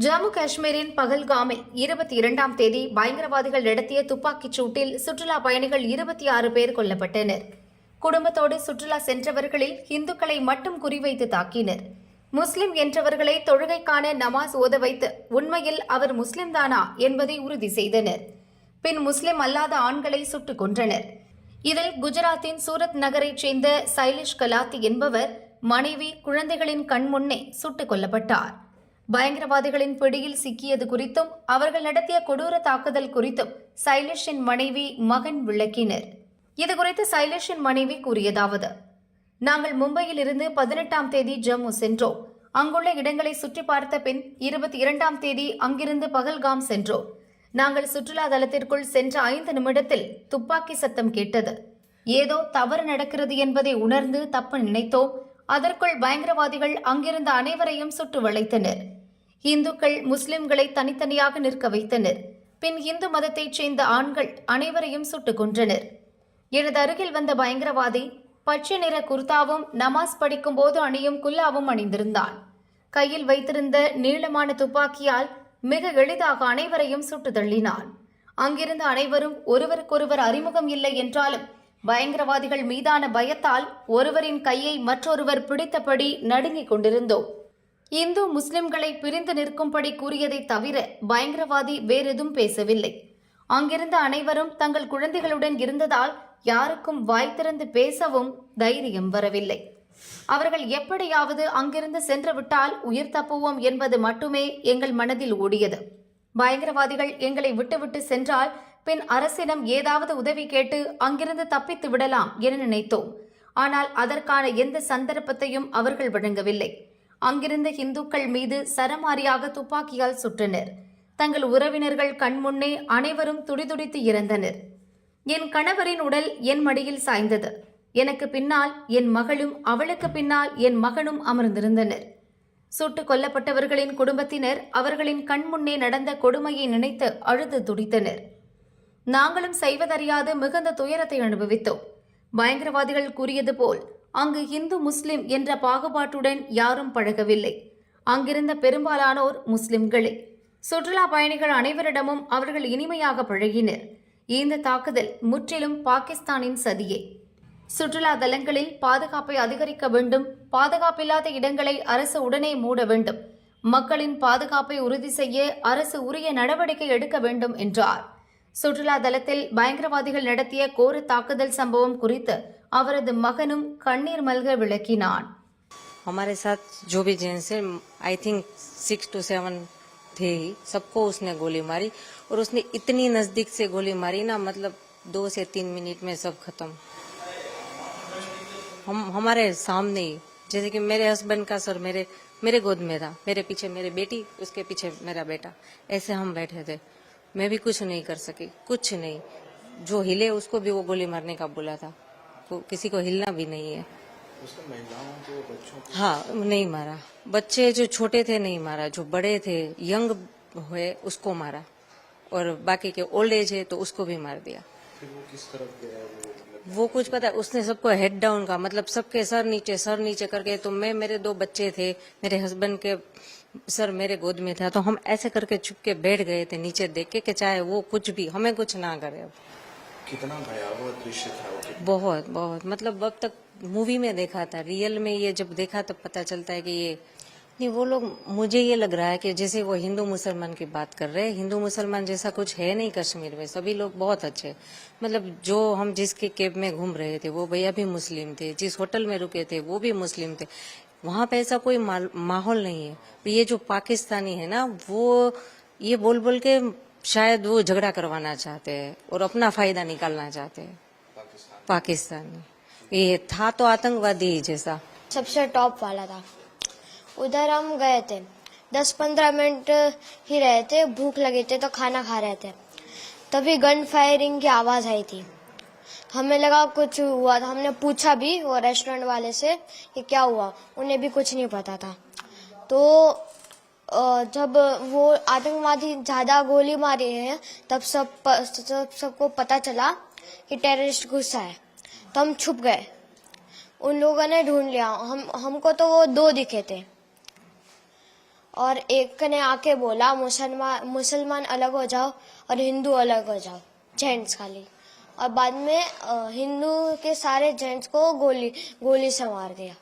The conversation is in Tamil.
ஜம்மு காஷ்மீரின் பகல்காமில் இருபத்தி இரண்டாம் தேதி பயங்கரவாதிகள் நடத்திய துப்பாக்கிச் சூட்டில் சுற்றுலா பயணிகள் இருபத்தி ஆறு பேர் கொல்லப்பட்டனர். குடும்பத்தோடு சுற்றுலா சென்றவர்களில் இந்துக்களை மட்டும் குறிவைத்து தாக்கினர். முஸ்லிம் என்றவர்களை தொழுகைக்கான நமாஸ் ஓத வைத்து உண்மையில் அவர் முஸ்லிம்தானா என்பதை உறுதி செய்தனர். பின் முஸ்லிம் அல்லாத ஆண்களை சுட்டுக் கொன்றனர். இதில் குஜராத்தின் சூரத் நகரைச் சேர்ந்த சைலிஷ் கலாத்தி என்பவர் மனைவி குழந்தைகளின் கண்முன்னே சுட்டுக் கொல்லப்பட்டார். பயங்கரவாதிகளின் பிடியில் சிக்கியது குறித்தும் அவர்கள் நடத்திய கொடூர தாக்குதல் குறித்தும் சைலேஷின் மனைவி மகன் விளக்கினர். இதுகுறித்து சைலேஷின் மனைவி கூறியதாவது நாங்கள் மும்பையில் இருந்து பதினெட்டாம் தேதி ஜம்மு சென்றோம். அங்குள்ள இடங்களை சுற்றி பார்த்த பின் இருபத்தி இரண்டாம் தேதி அங்கிருந்து பகல்காம் சென்றோம். நாங்கள் சுற்றுலா தலத்திற்குள் சென்ற ஐந்து நிமிடத்தில் துப்பாக்கி சத்தம் கேட்டது. ஏதோ தவறு நடக்கிறது என்பதை உணர்ந்து தப்பு நினைத்தோம். அதற்குள் பயங்கரவாதிகள் அங்கிருந்த அனைவரையும் சுட்டு வளைத்தனர். இந்துக்கள் முஸ்லிம்களை தனித்தனியாக நிற்க வைத்தனர். பின் இந்து மதத்தைச் சேர்ந்த ஆண்கள் அனைவரையும் சுட்டுக் கொன்றனர். எனது அருகில் வந்த பயங்கரவாதி பச்சை நிற குர்தாவும் நமாஸ் படிக்கும் போது அணியும் குல்லாவும் அணிந்திருந்தான். கையில் வைத்திருந்த நீளமான துப்பாக்கியால் மிக எளிதாக அனைவரையும் சுட்டு தள்ளினான். அங்கிருந்த அனைவரும் ஒருவருக்கொருவர் அறிமுகம் இல்லை என்றாலும் பயங்கரவாதிகள் மீதான பயத்தால் ஒருவரின் கையை மற்றொருவர் பிடித்தபடி நடுங்கிக் கொண்டிருந்தோம். இந்து முஸ்லிம்களை பிரிந்து நிற்கும்படி கூறியதை தவிர பயங்கரவாதி வேறெதும் பேசவில்லை. அங்கிருந்த அனைவரும் தங்கள் குழந்தைகளுடன் இருந்ததால் யாருக்கும் வாய் திறந்து பேசவும் தைரியம் வரவில்லை. அவர்கள் எப்படியாவது அங்கிருந்து சென்றுவிட்டால் உயிர் தப்புவோம் என்பது மட்டுமே எங்கள் மனதில் ஓடியது. பயங்கரவாதிகள் எங்களை விட்டுவிட்டு சென்றால் பின் அரசிடம் ஏதாவது உதவி கேட்டு அங்கிருந்து தப்பித்து விடலாம் என நினைத்தோம். ஆனால் அதற்கான எந்த சந்தர்ப்பத்தையும் அவர்கள் வழங்கவில்லை. அங்கிருந்த இந்துக்கள் மீது சரமாரியாக துப்பாக்கியால் சுட்டனர். தங்கள் உறவினர்கள் கண்முன்னே அனைவரும் துடிதுடித்து இறந்தனர். என் கணவரின் உடல் என் மடியில் சாய்ந்தது. எனக்கு பின்னால் என் மகளும் அவளுக்கு பின்னால் என் மகனும் அமர்ந்திருந்தனர். சுட்டுக் கொல்லப்பட்டவர்களின் குடும்பத்தினர் அவர்களின் கண்முன்னே நடந்த கொடுமையை நினைத்து அழுது துடித்தனர். நாங்களும் செய்வதறியாது மிகுந்த துயரத்தை அனுபவித்தோம். பயங்கரவாதிகள் கூறியது போல் அங்கு இந்து முஸ்லிம் என்ற பாகுபாட்டுடன் யாரும் பழகவில்லை. அங்கிருந்த பெரும்பாலானோர் முஸ்லிம்களே. சுற்றுலா பயணிகள் அனைவரிடமும் அவர்கள் இனிமையாக பழகினர். இந்த தாக்குதல் முற்றிலும் பாகிஸ்தானின் சதியே. சுற்றுலா தலங்களில் பாதுகாப்பை அதிகரிக்க வேண்டும் பாதுகாப்பில்லாத இடங்களை அரசு உடனே மூட வேண்டும். மக்களின் பாதுகாப்பை உறுதி செய்ய அரசு உரிய நடவடிக்கை எடுக்க வேண்டும் என்றார். சுற்றுலா தலத்தில் பயங்கரவாதிகள் நடத்திய கோர தாக்குதல் சம்பவம் குறித்து அவரது மகனும் கண்ணீர் மல்க விளக்கினான் हमारे साथ जो भी जेंट्स है I think six to seven थे ही सबको उसने गोली मारी और उसने इतनी नजदीक से गोली मारी ना मतलब दो से तीन मिनट में सब खत्म हम हमारे सामने ही जैसे कि मेरे हस्बैंड का सर मेरे मेरे गोद में था मेरे पीछे मेरी बेटी उसके पीछे मेरा बेटा ऐसे हम बैठे थे मैं भी कुछ नहीं कर सकी कुछ नहीं। जो हिले उसको भी वो गोली मारने का बोला था। को- किसी को हिलना भी नहीं है। महिलाओं को बच्चों को हाँ नहीं मारा। बच्चे जो छोटे थे नहीं मारा। जो बड़े थे यंग हुए उसको मारा। और बाकी के ओल्ड एज है तो उसको भी मार दिया। वो किस तरफ़ गया वो मतलब वो कुछ पता है उसने सबको हेड डाउन का मतलब सबके सर नीचे सर नीचे करके तो मैं मेरे दो बच्चे थे मेरे हस्बैंड के सर मेरे गोद में था तो हम ऐसे करके छुप के बैठ गए थे नीचे देख के कि चाहे वो कुछ भी हमें कुछ ना करे अब। कितना भयावह दृश्य था बहुत बहुत। मतलब अब तक मूवी में देखा था रियल में ये जब देखा तब पता चलता है कि ये नहीं वो लोग मुझे ये लग रहा है कि जैसे वो हिंदू मुसलमान की बात कर रहे हैं हिंदू मुसलमान जैसा कुछ है नहीं कश्मीर में सभी लोग बहुत अच्छे मतलब जो हम जिसके कैब में घूम रहे थे वो भैया भी मुस्लिम थे जिस होटल में रुके थे वो भी मुस्लिम थे। वहाँ पे ऐसा कोई माहौल नहीं है। ये जो पाकिस्तानी है ना वो ये बोल बोल के शायद वो झगड़ा करवाना चाहते हैं और अपना फ़ायदा निकालना चाहते हैं। पाकिस्तान। में ये था तो आतंकवादी ही जैसा। सबसे टॉप वाला था। उधर हम गए थे। दस पंद्रह मिनट ही रहे थे भूख लगे थे तो खाना खा रहे थे। तभी गन फायरिंग की आवाज़ आई थी। हमें लगा कुछ हुआ था। हमने पूछा भी वो रेस्टोरेंट वाले से कि क्या हुआ? उन्हें भी कुछ नहीं पता था। तो जब वो आतंकवादी ज़्यादा गोली मारी है, तब सब सब सबको पता चला कि टेररिस्ट गुस्सा है। तो हम छुप गए। उन लोगों ने ढूंढ लिया। हम, हमको तो वो दो दिखे थे। और एक ने आके बोला मुसलमान मुसलमान अलग हो जाओ और हिंदू अलग हो जाओ, जेंट्स खाली। और बाद में हिंदू के सारे जेंट्स को गोली गोली से मार दिया।